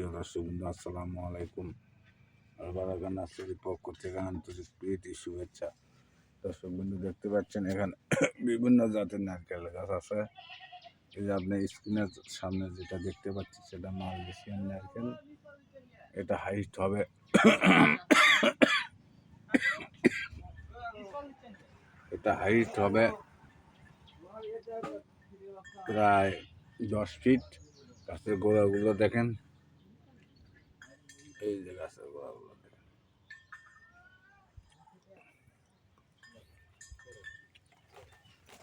প্রিয় দর্শক বন্ধু, আসসালামু আলাইকুম। নার্সারির পক্ষ থেকে আন্তরিক প্রীতি, শুভেচ্ছা। দর্শক বন্ধু, দেখতে পাচ্ছেন এখানে বিভিন্ন জাতের নারকেল গাছ আছে। এই যে আপনি স্ক্রিনের সামনে যেটা দেখতে পাচ্ছি সেটা মালয়েশিয়ান নারকেল। এটা হাইট হবে এটা হাইট হবে প্রায় দশ ফিট। গাছের গোড়াগুলো দেখেন এই যে গাছের গোড়াগুলো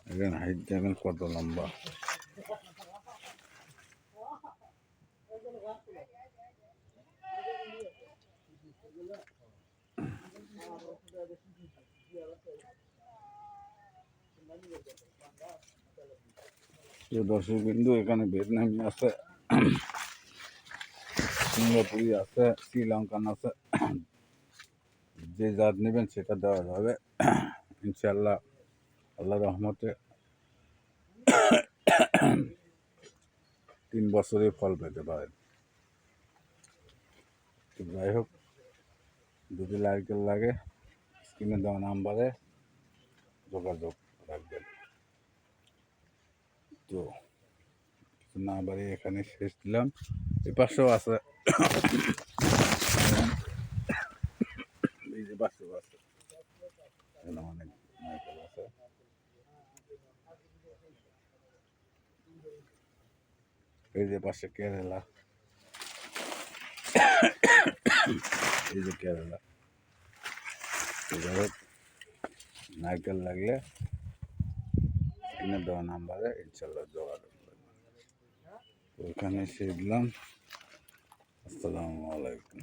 দেখেন। হাইট দেখেন কত লম্বা। দর্শক বিন্দু এখানে ভিয়েতনামি আছে। সিঙ্গাপুরি আছে, শ্রীলঙ্কান আছে, যে জাত নেবেন সেটা দেওয়া যাবে। ইনশাল্লাহ আল্লাহ রহমতে তিন বছরে ফল পেতে পারেন। যাই হোক, যদি নারকেল লাগে, স্ক্রিনে দেওয়া নাম্বারে যোগাযোগ রাখবেন। তো না বাড়ি এখানে শেষ দিলাম। এ পাশেও আছে। এই যে পাশেও আছে। এখানে অনেক নারকেল আছে। এই যে পাশে কেরালা। এই যে কেরালা। যাই হোক নারকেল লাগলে স্ক্রিনে দেওয়া নাম্বারে ইনশাল্লাহ যোগাযোগ এখানে এসে দিলাম আসসালামু আলাইকুম।